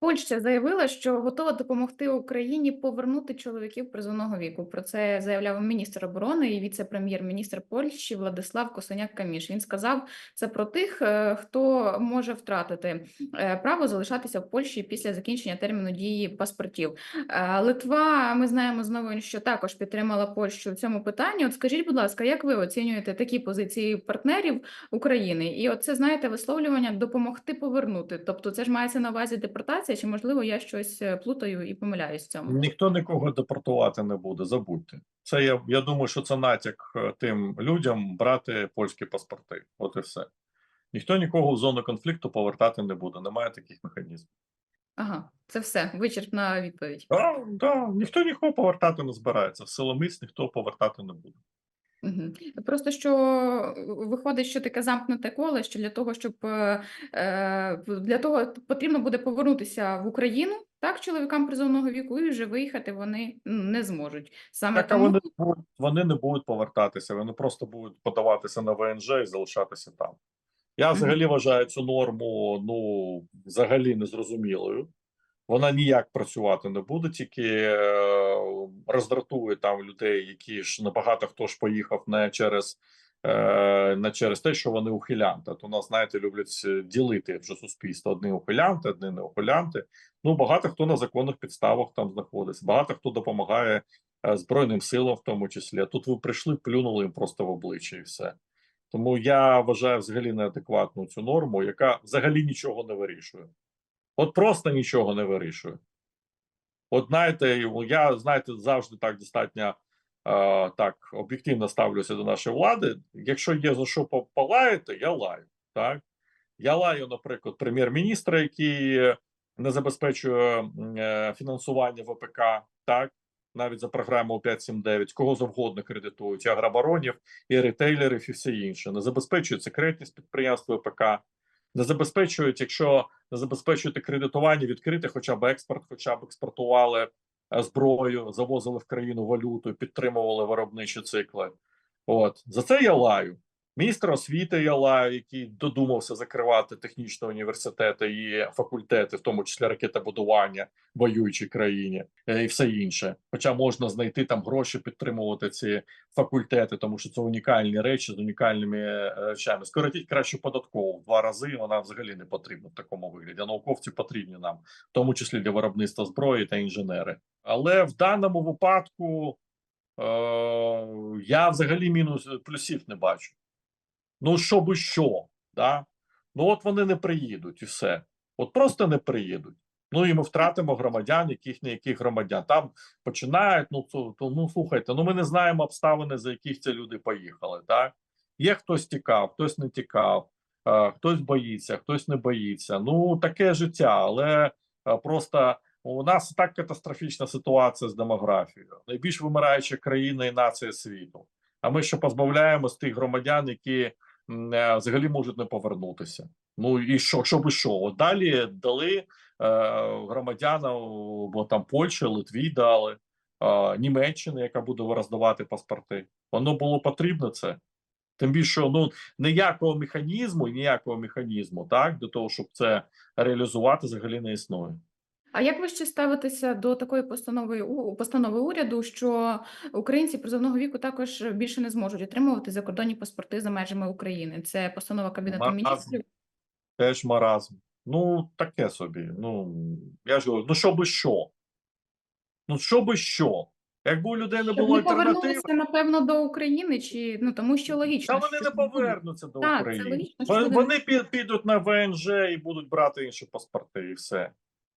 Польща заявила, що готова допомогти Україні повернути чоловіків призовного віку. Про це заявляв міністр оборони і віце-прем'єр-міністр Польщі Владислав Косоняк-Каміш. Він сказав це про тих, е, хто може втратити е, право залишатися в Польщі після закінчення терміну дії паспортів. Е, Литва, ми знаємо з новин, що також підтримала Польщу в цьому питанні. От скажіть, будь ласка, як ви оцінюєте такі позиції партнерів України? І оце знаєте висловлювання допомогти повернути. Тобто, це ж мається на увазі депортація, чи можливо я щось е, плутаю і помиляюсь в цьому? Ніхто нікого депортувати не буде, забудьте. Це я, я думаю, що це натяк е, тим людям брати польські паспорти. От і все. Ніхто нікого в зону конфлікту повертати не буде. Немає таких механізмів. Ага, це все вичерпна відповідь. Да, да, ніхто нікого повертати не збирається. В силоміць ніхто повертати не буде. Мгм. Просто що е, виходить, що таке замкнуте коло, що для того, щоб е, е, для того потрібно буде повернутися в Україну, так, чоловікам призовного віку, і вже виїхати вони ну, не зможуть. Саме Так, а тому вони, не будуть- вони не будуть повертатися, вони просто будуть подаватися на ВНЖ і залишатися там. Я взагалі вважаю цю норму ну, взагалі незрозумілою. Вона ніяк працювати не буде, тільки е, роздратує там людей, які ж набагато хто ж поїхав не через, е, не через те, що вони ухилянти. То нас, знаєте, люблять е, ділити вже суспільство. Одні ухилянти, одні не ухилянти. Ну багато хто на законних підставах там знаходиться, багато хто допомагає Збройним силам, в тому числі. Тут ви прийшли, плюнули їм просто в обличчя і все. Тому я вважаю взагалі неадекватну цю норму, яка взагалі нічого не вирішує. От просто нічого не вирішує. От знаєте, я знаєте, завжди так достатньо е, так об'єктивно ставлюся до нашої влади. Якщо є за що по- полаяти, я лаю. Так я лаю, наприклад, прем'єр-міністра, який не забезпечує е, фінансування ВПК, так навіть за програмою 579, кого завгодно кредитують, і агробаронів, і ретейлерів, і все інше. Не забезпечують секретність підприємств ВПК, не забезпечують, якщо не забезпечуєте кредитування, відкрити хоча б експорт, хоча б експортували е, зброю, завозили в країну валюту, підтримували виробничі цикли. От за це я лаю. Міністр освіти я лаю, який додумався закривати технічні університети і факультети, в тому числі ракетобудування в воюючій країні е, і все інше. Хоча можна знайти там гроші підтримувати ці факультети, тому що це унікальні речі з унікальними е, речами. Скоротіть краще податкову два рази. Вона взагалі не потрібна в такому вигляді. Науковці потрібні нам, в тому числі для виробництва зброї та інженери. Але в даному випадку е, я взагалі мінус плюсів не бачу. Ну, що би що, да? Ну от вони не приїдуть і все. От просто не приїдуть. Ну і ми втратимо громадян, яких не яких громадян. Там починають. Ну то, то ну слухайте, ну ми не знаємо обставини, за яких ці люди поїхали. Так є хтось тікав, хтось не тікав, е, хтось боїться, хтось не боїться. Ну таке життя, але е, просто у нас так катастрофічна ситуація з демографією. Найбільш вимираюча країна і нація світу. А ми ще позбавляємо з тих громадян, які взагалі можуть не повернутися. Ну і що, що би що? Далі дали е, громадянам, бо там Польщі, Литві дали, е, Німеччини, яка буде роздавати паспорти. Воно було потрібно це. Тим більше ну ніякого механізму, ніякого механізму, так для того, щоб це реалізувати, взагалі не існує. А як ви ще ставитеся до такої постанови постанови уряду, що українці призовного віку також більше не зможуть отримувати закордонні паспорти за межами України? Це постанова Кабінету Маразм. міністрів. Теж маразм. Ну, таке собі. Ну, я ж говорю, ну що би що? Ну, що би що? Якби у людей не було альтернативи, повернулися, напевно, до України, чи ну тому що логічно. та вони що не повернуться до Так, це України. логічно, Вони, вони пі- підуть на ВНЖ і будуть брати інші паспорти, і все.